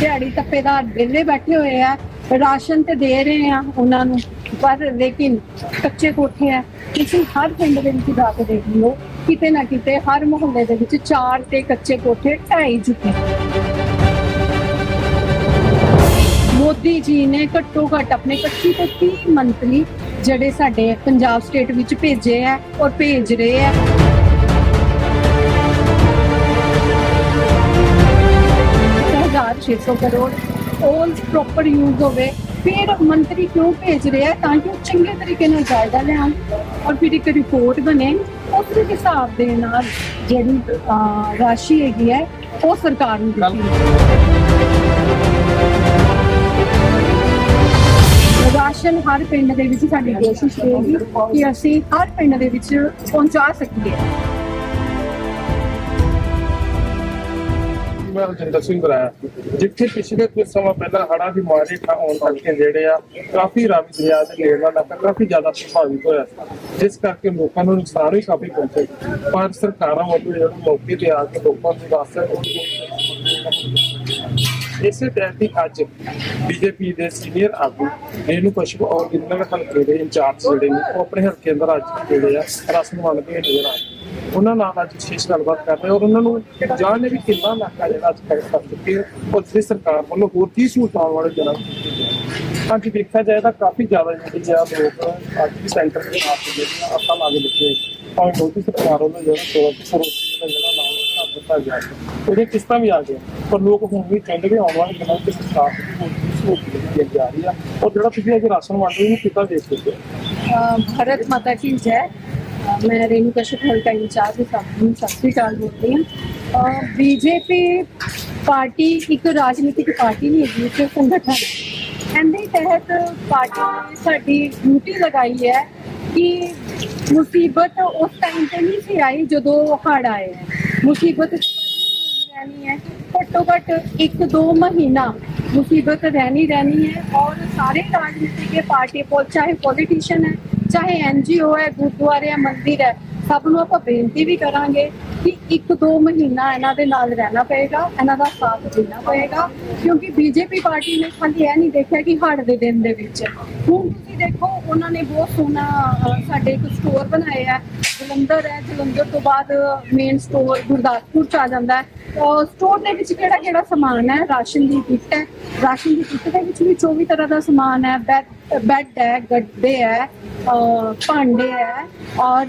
ਦਿਹਾੜੀ ਤੱਪੇਦਾਰ ਵਿਹਲੇ ਬੈਠੇ ਹੋਏ ਆ, ਰਾਸ਼ਨ ਤੇ ਦੇ ਰਹੇ ਆ ਉਹਨਾਂ ਨੂੰ, ਪਰ ਲੇਕਿਨ ਕੱਚੇ ਕੋਠੇ ਆ, ਤੁਸੀਂ ਹਰ ਪਿੰਡ ਦੇ ਵਿੱਚ ਜਾ ਕੇ ਦੇਖ ਲਿਓ, ਕਿਤੇ ਨਾ ਕਿਤੇ ਹਰ ਮੁਹੱਲੇ ਦੇ ਵਿੱਚ ਚਾਰ ਤੇ ਕੱਚੇ ਕੋਠੇ ਢਾਈ ਚੁੱਕੇ। ਮੋਦੀ ਜੀ ਨੇ ਘੱਟੋ ਘੱਟ ਆਪਣੇ 25 ਤੋਂ 30 ਮੰਤਰੀ ਜਿਹੜੇ ਸਾਡੇ ਪੰਜਾਬ ਸਟੇਟ ਵਿੱਚ ਭੇਜੇ ਆ ਔਰ ਭੇਜ ਰਹੇ ਆ। 600 ਕਰੋੜ all ਪ੍ਰੋਪਰ ਯੂਜ਼ ਹੋਵੇ। ਫਿਰ ਮੰਤਰੀ ਕਿਉਂ ਭੇਜ ਰਿਹਾ? ਤਾਂ ਕਿ ਉਹ ਚੰਗੇ ਤਰੀਕੇ ਨਾਲ ਜਾਇਜ਼ਾ ਲੈਣ ਔਰ ਫਿਰ ਇੱਕ ਰਿਪੋਰਟ ਬਣੇ ਉਸ ਦੇ ਹਿਸਾਬ ਦੇ ਨਾਲ ਜਿਹੜੀ ਰਾਸ਼ੀ ਹੈਗੀ ਹੈ ਉਹ ਸਰਕਾਰ ਨੂੰ ਦਿੱਤੀ ਰਾਸ਼ਨ ਹਰ ਪਿੰਡ ਦੇ ਵਿੱਚ ਸਾਡੀ ਕੋਸ਼ਿਸ਼ ਰਹੇਗੀ ਕਿ ਅਸੀਂ ਹਰ ਪਿੰਡ ਦੇ ਵਿੱਚ ਪਹੁੰਚਾ ਸਕੀਏ। ਮੈਂ ਰਜਿੰਦਰ ਸਿੰਘ ਬਰਾਇਆ ਜਿੱਥੇ ਪਿਛਲੇ ਕੁਝ ਸਮਾਂ ਪਹਿਲਾਂ ਹੜ੍ਹਾਂ ਦੀ ਮਾਰੀ ਠਾ ਆਉਣ ਕਰਕੇ ਜਿਹੜੇ ਆ, ਕਾਫੀ ਰਾਵੀ ਦਰਿਆ ਦੇ ਨੇੜਲਾ ਇਲਾਕਾ ਕਾਫੀ ਜ਼ਿਆਦਾ ਪ੍ਰਭਾਵਿਤ ਹੋਇਆ। ਜਿਸ ਕਰਕੇ ਲੋਕਾਂ ਨੂੰ ਨੁਕਸਾਨ ਵੀ ਕਾਫੀ ਪਹੁੰਚੇ ਪਰ ਸਰਕਾਰਾਂ ਵੱਲੋਂ ਜਿਹੜਾ ਮੌਕੇ ਤੇ ਆ ਕੇ ਲੋਕਾਂ ਦੇ ਵਾਸਤੇ ਇਸੇ ਤਹਿਤ ਹੀ ਅੱਜ ਬੀਜੇਪੀ ਦੇ ਸੀਨੀਅਰ ਆਗੂ ਰੇਨੂ ਕਸ਼ਪ ਔਰ ਗਿੰਦਰ ਹਲਕੇ ਦੇ ਇੰਚਾਰਜ ਜਿਹੜੇ ਨੇ, ਉਹ ਆਪਣੇ ਹਲਕੇ ਅੰਦਰ ਅੱਜ ਜਿਹੜੇ ਆ ਰਸਮ ਮੰਨਦੇ ਨਜ਼ਰ ਆਏ ਉਹਨਾਂ ਨਾਲ ਅੱਜ ਵਿਸ਼ੇਸ਼ ਗੱਲਬਾਤ ਕਰ ਰਹੇ ਔਰ ਉਹਨਾਂ ਨੂੰ ਜਾਣਨੇ ਵੀ ਕਿੰਨਾ ਇਲਾਕਾ ਜਿਹੜਾ ਅੱਜ ਕਰ ਕਰ ਚੁੱਕੇ ਹੈ ਔਰ ਜਿਹੜੀ ਸਰਕਾਰ ਵੱਲੋਂ ਹੋਰ ਕੀ ਸਹੂਲਤਾਂ ਆਉਣ ਵਾਲੇ ਦਿਨਾਂ ਵਿੱਚ ਦਿੱਤੀਆਂ ਜਾਣਗੀਆਂ। ਅੱਜ ਦੇਖਿਆ ਜਾਏ ਤਾਂ ਕਾਫੀ ਜ਼ਿਆਦਾ ਜਿਹੜੇ ਆ ਲੋਕ ਅੱਜ ਵੀ ਸੈਂਟਰ ਦੇ ਨਾਲ ਜਿਹੜੀਆਂ ਆਪਾਂ ਲਾਗੇ ਲੱਗੇ ਭਾਵੇਂ ਮੋਦੀ ਸਰਕਾਰ ਵੱਲੋਂ ਜਿਹੜਾ 16 ਕਰੋੜ ਦਾ ਜਿਹੜਾ ਨਾਮ ਕਰ ਦਿੱਤਾ ਗਿਆ ਸੀ ਉਹਦੇ ਕਿਸ਼ਤਾਂ ਵੀ ਆ ਗਈਆਂ ਪਰ ਲੋਕ ਹੁਣ ਵੀ ਕਹਿੰਦੇ ਕਿ ਆਉਣ ਵਾਲੇ ਦਿਨਾਂ ਵਿੱਚ ਸਰਕਾਰ ਦੀ ਹੋਰ ਕੀ ਸਹੂਲਤ ਦਿੱਤੀ ਜਾ ਰਹੀ ਆ ਔਰ ਜਿਹੜਾ ਤੁਸੀਂ ਅੱਜ ਰਾਸ਼ਨ ਵੰਡ ਰਹੇ ਹੋ ਕਿੱਦਾਂ ਦੇਖ ਸਕਦੇ ਹੋ? ਅ, ਭਾਰਤ ਮਾਤਾ ਕੀ ਜੈ। ਅ, ਮੈਂ ਰੇਨੂਕਾ ਸ਼ੁਕਲ ਟਾਈਮ ਚਾਹ ਦੀ ਕੰਪਨੀ ਸਤਿ ਸ੍ਰੀ ਅਕਾਲ ਬੋਲਦੀ ਹਾਂ। ਬੀਜੇਪੀ ਪਾਰਟੀ, ਇੱਕ ਰਾਜਨੀਤਿਕ ਪਾਰਟੀ ਨਹੀਂ ਹੈਗੀ, ਇੱਕ ਸੰਗਠਨ ਹੈ। ਇਹਦੇ ਤਹਿਤ ਪਾਰਟੀ ਨੇ ਸਾਡੀ ਡਿਊਟੀ ਲਗਾਈ ਹੈ ਕਿ ਮੁਸੀਬਤ ਉਸ ਟਾਈਮ ਤੇ ਨਹੀਂ ਸੀ ਆਈ ਜਦੋਂ ਹੜ ਆਏ ਮੁਸੀਬਤ ਰਹਿਣੀ ਹੈ ਘੱਟੋ ਘੱਟ 1-2 ਮਹੀਨਾ ਮੁਸੀਬਤ ਰਹਿਣੀ ਰਹਿਣੀ ਹੈ ਔਰ ਸਾਰੇ ਰਾਜਨੀਤਿਕ ਪਾਰਟੀ ਚਾਹੇ ਪੋਲੀਟੀਸ਼ੀਅਨ ਹੈ ਚਾਹੇ ਐਨਜੀਓ ਹੈ, ਗੁਰਦੁਆਰੇ ਹੈ, ਮੰਦਿਰ ਹੈ, ਸਭ ਨੂੰ ਆਪਾਂ ਬੇਨਤੀ ਵੀ ਕਰਾਂਗੇ ਕਿ ਇੱਕ ਦੋ ਮਹੀਨਾ ਇਹਨਾਂ ਦੇ ਨਾਲ ਰਹਿਣਾ ਪਏਗਾ, ਇਹਨਾਂ ਦਾ ਸਾਥ ਦੇਣਾ ਪਏਗਾ, ਕਿਉਂਕਿ ਬੀਜੇਪੀ ਪਾਰਟੀ ਨੇ ਖਾਲੀ ਇਹ ਨਹੀਂ ਦੇਖਿਆ ਕਿ ਹੜ੍ਹ ਦੇ ਦਿਨ ਦੇ ਵਿੱਚ। ਹੁਣ ਤੁਸੀਂ ਦੇਖੋ, ਉਹਨਾਂ ਨੇ ਬਹੁਤ ਸੋਹਣਾ ਸਾਡੇ ਇੱਕ ਸਟੋਰ ਬਣਾਏ ਆ, ਜਲੰਧਰ ਹੈ, ਜਲੰਧਰ ਤੋਂ ਬਾਅਦ ਮੇਨ ਸਟੋਰ ਗੁਰਦਾਸਪੁਰ ਚ ਆ ਜਾਂਦਾ ਹੈ। ਸਟੋਰ ਦੇ ਵਿੱਚ ਕਿਹੜਾ ਕਿਹੜਾ ਸਮਾਨ ਹੈ? ਰਾਸ਼ਨ ਦੀ ਕਿੱਟ ਹੈ। ਰਾਸ਼ਨ ਦੀ ਕਿੱਟ ਦੇ ਵਿੱਚ ਵੀ 24 ਤਰ੍ਹਾਂ ਦਾ ਸਮਾਨ ਹੈ ਬੈੱਡ ਬੈੱਡ ਹੈ ਗੱਦੇ ਹੈ ਭਾਂਡੇ ਹੈ ਔਰ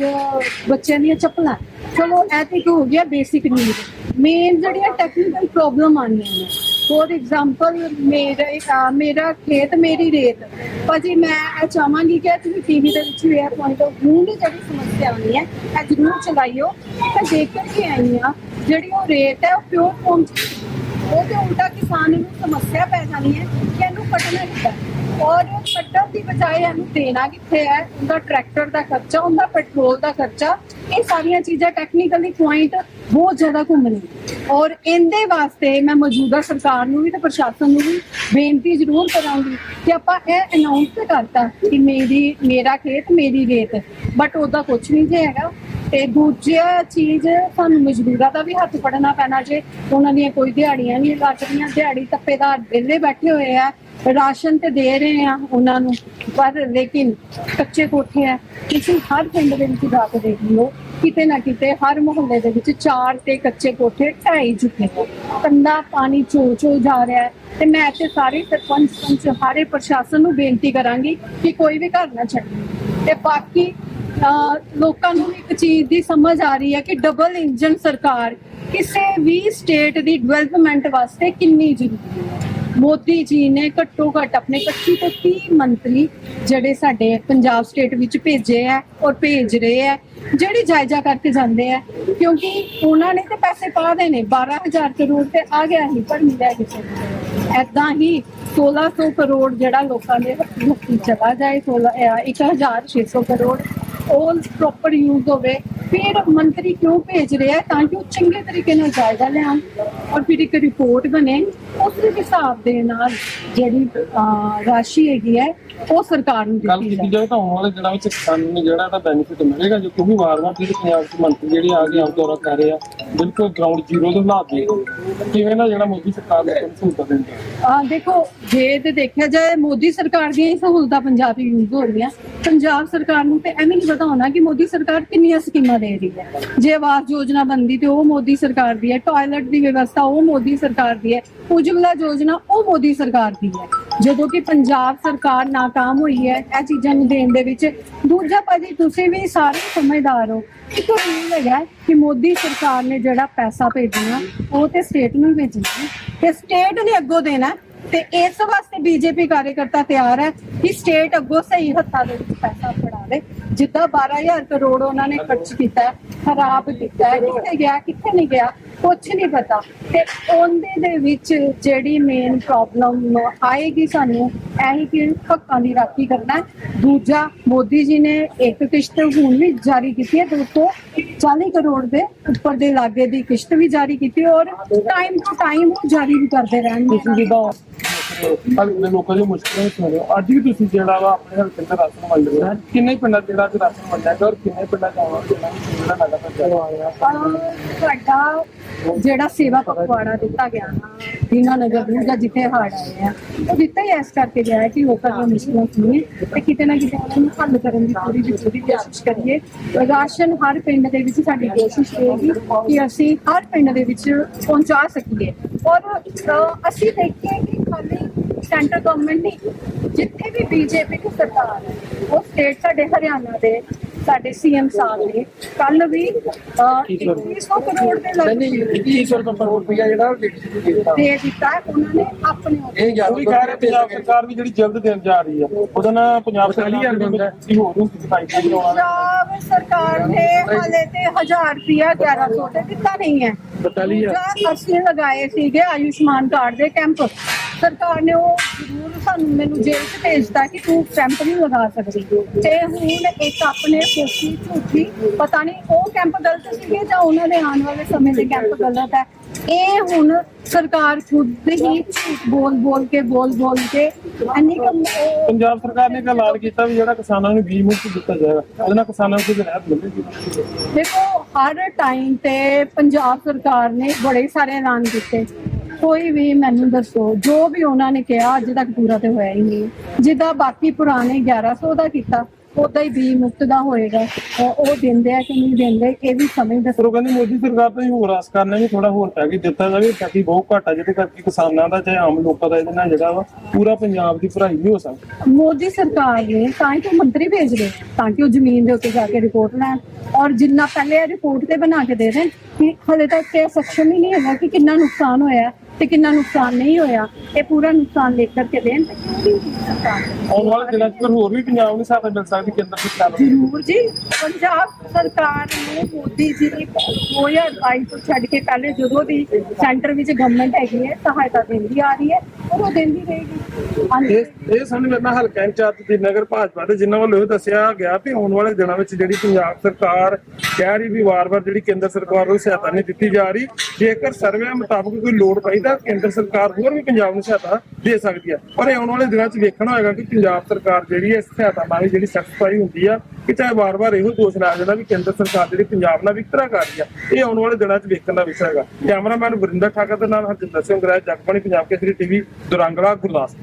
ਬੱਚਿਆਂ ਦੀਆਂ ਚੱਪਲਾਂ। ਚਲੋ, ਇਹ ਤੇ ਇੱਕ ਹੋ ਗਿਆ ਬੇਸਿਕ ਨੀਡ ਮੇਨ ਜਿਹੜੀਆਂ ਟੈਕਨੀਕਲ ਪ੍ਰੋਬਲਮ ਆਉਂਦੀਆਂ ਨੇ। ਫੋਰ ਐਗਜ਼ਾਮਪਲ ਮੇਰਾ ਮੇਰਾ ਖੇਤ, ਮੇਰੀ ਰੇਤ। ਭਾਜੀ, ਮੈਂ ਇਹ ਚਾਹਾਂਗੀ ਕਿ ਤੁਸੀਂ ਟੀਵੀ ਦੇ ਵਿੱਚ ਵੀ ਇਹ ਪੁਆਇੰਟ ਆਫ ਵਿਊ ਦੀ ਜਿਹੜੀ ਸਮੱਸਿਆ ਆਉਂਦੀ ਹੈ, ਇਹ ਜ਼ਰੂਰ ਚਲਾਈਓ ਤਾਂ ਦੇਖ ਕੇ ਆਈ ਹਾਂ ਜਿਹੜੀ ਉਹ ਰੇਤ ਹੈ, ਉਹ ਪਿਓਰ ਫਾਰਮ ਚ ਉਹ ਤੇ ਉਲਟਾ ਕਿਸਾਨ ਨੂੰ ਸਮੱਸਿਆ ਪੈ ਜਾਣੀ ਹੈ ਕਿ ਇਹਨੂੰ ਕੱਟਣਾ ਕਿੱਦਾਂ ਔਰ ਕੱਟਣ ਦੀ ਬਜਾਏ ਇਹਨੂੰ ਦੇਣਾ ਕਿੱਥੇ ਹੈ? ਉਹਦਾ ਟਰੈਕਟਰ ਦਾ ਖਰਚਾ, ਉਹਦਾ ਪੈਟਰੋਲ ਦਾ ਖਰਚਾ, ਇਹ ਸਾਰੀਆਂ ਚੀਜ਼ਾਂ ਟੈਕਨੀਕਲੀ ਪੁਆਇੰਟ ਬਹੁਤ ਜ਼ਿਆਦਾ ਘੁੰਮਣੇ ਔਰ ਇਹਦੇ ਵਾਸਤੇ ਮੈਂ ਮੌਜੂਦਾ ਸਰਕਾਰ ਨੂੰ ਵੀ ਤੇ ਪ੍ਰਸ਼ਾਸਨ ਨੂੰ ਵੀ ਬੇਨਤੀ ਜ਼ਰੂਰ ਕਰਾਂਗੀ ਕਿ ਆਪਾਂ ਇਹ ਅਨਾਉਂਸ ਕਰਤਾ ਕਿ ਮੇਰੀ, ਮੇਰਾ ਖੇਤ, ਮੇਰੀ ਰੇਤ। ਬਟ ਉਹਦਾ ਕੁਝ ਨਹੀਂ ਜੇ ਹੈਗਾ। ਤੇ ਦੂਜਾ ਚੀਜ਼ ਸਾਨੂੰ ਮਜ਼ਦੂਰਾਂ ਦਾ ਵੀ ਹੱਥ ਫੜਨਾ ਪੈਣਾ ਜੇ। ਉਹਨਾਂ ਦੀਆਂ ਕੋਈ ਦਿਹਾੜੀਆਂ ਨਹੀਂ ਲੱਗਦੀਆਂ ਦਿਹਾੜੀ ਤੱਪੇਦਾਰ ਵਿਹਲੇ ਬੈਠੇ ਹੋਏ ਆ, ਰਾਸ਼ਨ ਤੇ ਦੇ ਰਹੇ ਆ ਉਹਨਾਂ ਨੂੰ। ਪਰ ਲੇਕਿਨ ਕੱਚੇ ਕੋਠੇ ਆ। ਤੁਸੀਂ ਹਰ ਪਿੰਡ ਦੇ ਵਿੱਚ ਜਾ ਕੇ ਦੇਖ ਲਿਓ, ਕਿਤੇ ਨਾ ਕਿਤੇ ਹਰ ਮੁਹੱਲੇ ਦੇ ਵਿੱਚ ਚਾਰ ਤੇ ਕੱਚੇ ਕੋਠੇ ਢਾਈ ਚੁੱਕੇ ਨੇ। ਕੰਦਾ ਪਾਣੀ ਚੋ ਚੋ ਜਾ ਰਿਹਾ ਹੈ। ਤੇ ਮੈਂ ਇੱਥੇ ਸਾਰੇ ਸਰਪੰਚ, ਪੰਚ ਹਾਰੇ ਪ੍ਰਸ਼ਾਸਨ ਨੂੰ ਬੇਨਤੀ ਕਰਾਂਗੀ ਕਿ ਕੋਈ ਵੀ ਘਰ ਨਾ ਛੱਡੇ। ਤੇ ਬਾਕੀ ਲੋਕਾਂ ਨੂੰ ਇੱਕ ਚੀਜ਼ ਦੀ ਸਮਝ ਆ ਰਹੀ ਹੈ ਕਿ ਡਬਲ ਇੰਜਨ ਸਰਕਾਰ ਕਿਸੇ ਵੀ ਸਟੇਟ ਦੀ ਡਿਵੈਲਪਮੈਂਟ ਵਾਸਤੇ ਕਿੰਨੀ ਜ਼ਰੂਰੀ ਹੈ। ਮੋਦੀ ਜੀ ਨੇ ਘੱਟੋ ਘੱਟ ਆਪਣੇ 25 ਤੋਂ 30 ਮੰਤਰੀ ਜਿਹੜੇ ਸਾਡੇ ਪੰਜਾਬ ਸਟੇਟ ਵਿੱਚ ਭੇਜੇ ਆ ਔਰ ਭੇਜ ਰਹੇ ਆ ਜਿਹੜੇ ਜਾਇਜ਼ਾ ਕਰਕੇ ਜਾਂਦੇ ਆ ਕਿਉਂਕਿ ਉਹਨਾਂ ਨੇ ਤੇ ਪੈਸੇ ਪਾ ਦੇਣੇ ਨੇ 12000 ਕਰੋੜ ਤੇ ਆ ਗਿਆ ਹੀ ਪਰ ਮਿਲਿਆ ਕਿਸੇ ਨੂੰ ਐਦਾਂ ਹੀ 1600 ਕਰੋੜ ਜਿਹੜਾ ਲੋਕਾਂ ਦੇ ਹੱਥੀਂ ਚਲਾ ਜਾਏ 16 ਅਹ 1600 ਕਰੋੜ all ਪ੍ਰੋਪਰ ਯੂਜ਼ ਹੋਵੇ, ਫਿਰ ਮੰਤਰੀ ਕਿਉਂ ਭੇਜ ਰਿਹਾ ਤਾਂ ਕਿ ਉਹ ਚੰਗੇ ਤਰੀਕੇ ਨਾਲ ਜਾਇਜ਼ਾ ਲੈਣ ਔਰ ਫਿਰ ਇੱਕ ਰਿਪੋਰਟ ਬਣੇ। ਉਸ ਦੇ ਹਿਸਾਬ ਦੇ ਨਾਲ ਜਿਹੜੀ ਅਹ, ਰਾਸ਼ੀ ਹੈਗੀ ਹੈ ਉਹ ਸਰਕਾਰ ਨੂੰ ਗੱਲ ਦਿੱਤੀ ਕੀਤੀ ਜਾਏ। ਜਾਵੇ ਤਾਂ ਆਉਣ ਵਾਲੇ ਦਿਨਾਂ ਵਿੱਚ ਕਿਸਾਨਾਂ ਨੂੰ ਜਿਹੜਾ ਇਹਦਾ ਬੈਨੀਫਿਟ ਮਿਲੇਗਾ ਜੋ ਕਿਉਂਕਿ ਵਾਰ-ਵਾਰ ਜਿਹੜੇ ਪੰਜਾਬ ਦੇ ਮੰਤਰੀ ਜਿਹੜੇ ਆ ਕੇ ਆਪ ਦੌਰਾ ਕਰ ਰਹੇ ਆ ਬਿਲਕੁਲ ਗਰਾਊਂਡ ਜ਼ੀਰੋ ਦੇ ਹਾਲਾਤ ਨੇ ਕਿਵੇਂ ਨਾ ਜਿਹੜਾ ਮੋਦੀ ਸਰਕਾਰ ਨੇ ਕੋਈ ਸਹੂਲਤਾਂ ਦਿੰਦੀ ਹੈ ਆ। ਦੇਖੋ ਜੇ ਤੇ ਦੇਖਿਆ ਜਾਏ ਮੋਦੀ ਸਰਕਾਰ ਦੀਆਂ ਹੀ ਸਹੂਲਤਾਂ ਪੰਜਾਬ 'ਚ ਯੂਜ਼ ਹੋ ਰਹੀਆਂ। ਪੰਜਾਬ ਸਰਕਾਰ ਨੂੰ ਤੇ ਐਵੇਂ ਨਹੀਂ ਪਤਾ ਹੋਣਾ ਕਿ ਮੋਦੀ ਸਰਕਾਰ ਕਿੰਨੀਆਂ ਸਕੀਮਾਂ ਦੇ ਰਹੀ ਹੈ। ਜੇ ਆਵਾਸ ਯੋਜਨਾ ਬੰਦੀ ਤੇ ਉਹ ਮੋਦੀ ਸਰਕਾਰ ਦੀ ਹੈ ਟਾਇਲਟ ਦੀ ਵਿਵਸਥਾ ਉਹ ਮੋਦੀ ਸਰਕਾਰ ਦੀ ਹੈ ਉਜਵਲਾ ਯੋਜਨਾ ਉਹ ਮੋਦੀ ਸਰਕਾਰ ਦੀ ਹੈ, ਜਦੋਂ ਕਿ ਪੰਜਾਬ ਸਰਕਾਰ ਨਾਕਾਮ ਹੋਈ ਹੈ, ਇਹ ਚੀਜ਼ਾਂ ਨੂੰ ਦੇਣ ਦੇ ਵਿੱਚ। ਦੂਜਾ ਭਾਜੀ, ਤੁਸੀਂ ਵੀ ਸਾਰੇ ਸਮਝਦਾਰ ਹੋ। ਇੱਕ ਰੂਲ ਹੈਗਾ ਕਿ ਮੋਦੀ ਸਰਕਾਰ ਨੇ ਜਿਹੜਾ ਪੈਸਾ ਭੇਜਣਾ, ਉਹ ਤੇ ਸਟੇਟ ਨੂੰ ਹੀ ਭੇਜਣਾ ਤੇ ਸਟੇਟ ਨੇ ਅੱਗੋਂ ਦੇਣਾ ਤੇ ਇਸ ਵਾਸਤੇ ਬੀਜੇਪੀ ਕਾਰਜਕਰਤਾ ਤਿਆਰ ਹੈ ਕਿ ਸਟੇਟ ਅੱਗੋਂ ਸਹੀ ਹੱਥਾਂ ਦੇ ਵਿੱਚ ਪੈਸਾ ਫੜਾਵੇ। ਜਿੱਦਾਂ 12000 ਕਰੋੜ ਉਹਨਾਂ ਨੇ ਖਰਚ ਕੀਤਾ ਖਰਾਬ ਕੀਤਾ ਕਿੱਥੇ ਗਿਆ, ਕਿੱਥੇ ਨਹੀਂ ਗਿਆ ਕੁਝ ਨਹੀਂ ਪਤਾ। ਤੇ ਉਹਦੇ ਦੇ ਵਿੱਚ ਜਿਹੜੀ ਮੇਨ ਪ੍ਰੋਬਲਮ ਆਏਗੀ ਸਾਨੂੰ, ਇਹੀ ਕਿ ਹੱਕਾਂ ਦੀ ਰਾਖੀ ਕਰਨਾ ਦੂਜਾ, ਮੋਦੀ ਜੀ ਨੇ ਇੱਕ ਕਿਸ਼ਤ ਹੁਣ ਵੀ ਜਾਰੀ ਕੀਤੀ ਹੈ 240 ਕਰੋੜ ਦੇ ਉੱਪਰ ਦੇ ਲਾਗੇ ਦੀ ਕਿਸ਼ਤ ਵੀ ਜਾਰੀ ਕੀਤੀ ਔਰ ਟਾਈਮ ਟੂ ਟਾਈਮ ਜਾਰੀ ਵੀ ਕਰਦੇ ਰਹਿਣਗੇ। ਤੁਸੀਂ ਜਿੱਦਾਂ ਹਲਕੇ ਦੇ ਲੋਕਾਂ ਦੀ ਮੁਸ਼ਕਲਾਂ ਸੁਣ ਰਹੇ ਅੱਜ ਵੀ ਤੁਸੀਂ ਜਿਹੜਾ ਵਾ ਆਪਣੇ ਹਲਕੇ ਦਾ ਰਾਸ਼ਨ ਵੰਡ ਰਹੇ ਹੋ ਕਿੰਨੇ ਪਿੰਡਾਂ ਜਿਹੜਾ ਅੱਜ ਰਾਸ਼ਨ ਵੰਡਿਆ ਗਿਆ ਔਰ ਕਿੰਨੇ ਪਿੰਡਾਂ 'ਚ ਜਿਹੜਾ ਜਿਹੜਾ ਲਗਾਤਾਰ ਜਿਹੜਾ ਸੇਵਾ ਪਖਵਾੜਾ ਦਿੱਤਾ ਗਿਆ ਦੀਨਾ ਨਗਰ ਨੂੰ ਜਾਂ ਜਿੱਥੇ ਹੜ ਆਏ ਆ, ਉਹ ਦਿੱਤਾ ਹੀ ਇਸ ਕਰਕੇ ਗਿਆ ਕਿ ਲੋਕਾਂ ਦੀਆਂ ਮੁਸ਼ਕਲਾਂ ਸੁਣੀਏ ਤੇ ਕਿਤੇ ਨਾ ਕਿਤੇ ਉਹਨਾਂ ਨੂੰ ਹੱਲ ਕਰਨ ਦੀ ਪੂਰੀ ਦੀ ਪੂਰੀ ਕੋਸ਼ਿਸ਼ ਕਰੀਏ। ਰਾਸ਼ਨ ਹਰ ਪਿੰਡ ਦੇ ਵਿੱਚ ਸਾਡੀ ਕੋਸ਼ਿਸ਼ ਰਹੇਗੀ ਕਿ ਅਸੀਂ ਹਰ ਪਿੰਡ ਦੇ ਵਿੱਚ ਪਹੁੰਚਾ ਸਕੀਏ। ਔਰ ਅਸੀਂ ਦੇਖੀਏ ਕਿ ਸੈਂਟਰ ਗਵਰਨਮੈਂਟ ਨਹੀਂ ਜਿੱਥੇ ਵੀ ਬੀਜੇਪੀ ਦੀ ਸਰਕਾਰ ਹੈ ਉਹ ਸਟੇਟ ਸਾਡੇ ਹਰਿਆਣਾ ਦੇ ਸਾਡੇ ਸੀਐਮ ਸਾਹਿਬ ਨੇ ਕੱਲ ਵੀ ਅਹ, 2100 ਕਰੋੜ ਦੇ ਲਗਭਗ 2100 ਰੁਪਇਆ ਜਿਹੜਾ ਦੇ ਦਿੱਤਾ। ਹੈ ਉਹਨਾਂ ਨੇ ਆਪਣੇ ਇਹ ਉਹ ਵੀ ਕਹਿ ਰਹੇ ਪੰਜਾਬ ਸਰਕਾਰ ਵੀ ਜਿਹੜੀ ਜਲਦ ਦੇਣ ਜਾ ਰਹੀ ਆ ਉਹਦਾ ਨਾ ਪੰਜਾਬ ਸਰਕਾਰ ਦੀ ਹੋਰ ਨੂੰ ਰਿਹਾ ਪੰਜਾਬ ਸਰਕਾਰ ਨੇ ਹਾਲੇ ਤੇ 1000 ਰੁਪਿਆ 1100 ਤੇ ਦਿੱਤਾ ਨਹੀਂ ਹੈ। ਬਤਾਲੀ ਆ ਦੂਜਾ ਅਸੀਂ ਲਗਾਏ ਸੀਗੇ ਆਯੁਸ਼ਮਾਨ ਕਾਰਡ ਦੇ ਕੈਂਪ। ਸਰਕਾਰ ਨੇ ਉਹ ਜ਼ਰੂਰ ਸਾਨੂੰ ਮੈਨੂੰ ਜੇਲ੍ਹ 'ਚ ਭੇਜਤਾ ਕਿ ਤੂੰ ਕੈਂਪ ਨਹੀਂ ਲਗਾ ਸਕਦੀ। ਤੇ ਹੁਣ ਇੱਕ ਆਪਣੇ ਫੋਕੀ ਝੂਠੀ ਪਤਾ ਨਹੀਂ ਉਹ ਕੈਂਪ ਗਲਤ ਸੀਗੇ ਜਾਂ ਉਹਨਾਂ ਦੇ ਆਉਣ ਵਾਲੇ ਸਮੇਂ ਦੇ ਕੈਂਪ ਗਲਤ ਹੈ। ਇਹ ਹੁਣ ਸਰਕਾਰ ਖੁਦ ਹੀ ਬੋਲ ਬੋਲ ਕੇ ਬੋਲ ਬੋਲ ਕੇ ਅੰਨੀ ਪੰਜਾਬ ਸਰਕਾਰ ਨੇ ਇੱਕ ਐਲਾਨ ਕੀਤਾ ਵੀ ਜਿਹੜਾ ਕਿਸਾਨਾਂ ਨੂੰ ਬੀਜ ਮੁਕਤ ਦਿੱਤਾ ਜਾਏਗਾ ਉਹਦੇ ਨਾਲ ਕਿਸਾਨਾਂ ਨੂੰ ਕੁਝ ਰਾਹਤ ਮਿਲੇਗੀ। ਦੇਖੋ ਹਰ ਟਾਈਮ ਤੇ ਪੰਜਾਬ ਸਰਕਾਰ ਨੇ ਬੜੇ ਸਾਰੇ ਐਲਾਨ ਕੀਤੇ। ਕੋਈ ਵੀ ਮੈਨੂੰ ਦੱਸੋ ਜੋ ਵੀ ਉਹਨਾਂ ਨੇ ਕਿਹਾ ਅੱਜ ਤੱਕ ਪੂਰਾ ਤੇ ਹੋਇਆ ਹੀ ਨਹੀਂ। ਜਿੱਦਾਂ ਬਾਕੀ ਪੁਰਾਣੇ 1100 ਦਾ ਕੀਤਾ ਉਦਾਂ ਹੀ ਬੀ ਮੁਕਤ ਦਾ ਹੋਏਗਾ। ਉਹ ਦਿੰਦੇ ਆ ਕਿ ਨਹੀਂ ਦਿੰਦੇ ਇਹ ਵੀ ਸਮਝ ਦੱਸੋ ਉਹ ਕਹਿੰਦੇ ਮੋਦੀ ਸਰਕਾਰ ਤੋਂ ਹੀ ਹੋਰ ਆਸ ਕਰਨਾ ਵੀ ਥੋੜਾ ਹੋਰ ਪੈ ਕੇ ਦਿੱਤਾ ਜਾਵੇ ਤਾਂ ਕਿ ਬਹੁਤ ਘਾਟਾ ਜਿਹਦੇ ਕਰਕੇ ਕਿਸਾਨਾਂ ਦਾ ਚਾਹੇ ਆਮ ਲੋਕਾਂ ਦਾ ਇਹਦੇ ਨਾਲ ਜਿਹੜਾ ਵਾ ਪੂਰਾ ਪੰਜਾਬ ਦੀ ਭਰਾਈ ਨਹੀਂ ਹੋ ਸਕਦੀ। ਮੋਦੀ ਸਰਕਾਰ ਨੇ ਤਾਂ ਹੀ ਤਾਂ ਮੰਤਰੀ ਭੇਜ ਰਹੇ ਤਾਂ ਕਿ ਉਹ ਜ਼ਮੀਨ ਦੇ ਉੱਤੇ ਜਾ ਕੇ ਰਿਪੋਰਟ ਲੈਣ। ਔਰ ਜਿੰਨਾ ਪਹਿਲੇ ਰਿਪੋਰਟ ਤੇ ਬਣਾ ਕੇ ਦੇ ਦੇਣ ਕਿ ਹਲੇ ਤੱਕ ਇਹ ਹੀ ਨਹੀਂ ਹੈਗਾ ਕਿ ਕਿੰਨਾ ਨੁਕਸਾਨ ਹੋਇਆ। ਤੇ ਕਿੰਨਾ ਨੁਕਸਾਨ ਨਹੀਂ ਹੋਇਆ ਇਹ ਪੂਰਾ ਨੁਕਸਾਨ ਲਿਖ ਕਰਕੇ ਦੇਣ। ਆਉਣ ਵਾਲੇ ਦਿਨਾਂ 'ਚ ਫਿਰ ਹੋਰ ਵੀ ਪੰਜਾਬ ਨੂੰ ਸਹਾਇਤਾ ਮਿਲ ਸਕਦੀ ਕੇਂਦਰ ਸਰਕਾਰ ਨੂੰ ਜ਼ਰੂਰ ਜੀ ਪੰਜਾਬ ਸਰਕਾਰ ਨੂੰ ਮੋਦੀ ਜੀ ਦੀ 2022 ਤੋਂ ਛੱਡ ਕੇ ਪਹਿਲੇ ਜਦੋਂ ਦੀ ਸੈਂਟਰ ਵਿੱਚ ਗਵਰਨਮੈਂਟ ਹੈਗੀ ਹੈ ਸਹਾਇਤਾ ਦਿੰਦੀ ਆ ਰਹੀ ਹੈ ਉਹ ਦਿੰਦੀ ਰਹੇਗੀ। ਹਾਂਜੀ। ਇਹ ਇਹ ਸਾਨੂੰ ਮੇਰੇ ਨਾਲ ਹਲਕਾ ਇੰਚਾਰਜ ਦੀ ਨਗਰ ਭਾਜਪਾ ਦੇ ਜਿਨ੍ਹਾਂ ਵੱਲੋਂ ਇਹ ਦੱਸਿਆ ਗਿਆ ਵੀ ਆਉਣ ਵਾਲੇ ਦਿਨਾਂ ਵਿੱਚ ਜਿਹੜੀ ਪੰਜਾਬ ਸਰਕਾਰ ਕਹਿ ਰਹੀ ਵੀ ਵਾਰ-ਵਾਰ ਜਿਹੜੀ ਕੇਂਦਰ ਸਰਕਾਰ ਨੂੰ ਸਹਾਇਤਾ ਨਹੀਂ ਦਿੱਤੀ ਜਾ ਰਹੀ ਜੇਕਰ ਸਰਵੇ ਮੁਤਾਬਕ ਕੋਈ ਲੋੜ ਪਈ ਤਾਂ ਕੇਂਦਰ ਸਰਕਾਰ ਹੋਰ ਵੀ ਪੰਜਾਬ ਨੂੰ ਸਹਾਇਤਾ ਦੇ ਸਕਦੀ ਹੈ ਪਰ ਇਹ ਆਉਣ ਵਾਲੇ ਦਿਨਾਂ 'ਚ ਵੇਖਣਾ ਹੋਏਗਾ ਕਿ ਪੰਜਾਬ ਸਰਕਾਰ ਜਿਹੜੀ ਹੈ ਇਸ ਸਹਾਇਤਾ ਨਾਲ ਜਿਹੜੀ ਸਖਤਾਈ ਹੁੰਦੀ ਆ ਕਿ ਚਾਹੇ ਵਾਰ-ਵਾਰ ਇਹੋ ਦੋਸ਼ ਲਾਇਆ ਜਾਂਦਾ ਵੀ ਕੇਂਦਰ ਸਰਕਾਰ ਜਿਹੜੀ ਪੰਜਾਬ ਨਾਲ ਵਿਤਕਰਾ ਕਰ ਰਹੀ ਆ, ਇਹ ਆਉਣ ਵਾਲੇ ਦਿਨਾਂ 'ਚ ਵੇਖਣ ਦਾ ਵਿਸ਼ਾ ਹੈਗਾ। ਕੈਮਰਾਮੈਨ ਵਰਿੰਦਰ ਠਾਕਰ ਦੇ ਨਾਲ ਹਰਜਿੰਦਰ ਸਿੰਘ ਗ੍ਰਹਿ ਜਗਬਾਣੀ ਪੰਜਾਬ ਕੇਸਰੀ ਟੀਵੀ, ਦੁਰੰਗਲਾ ਗੁਰਦਾਸ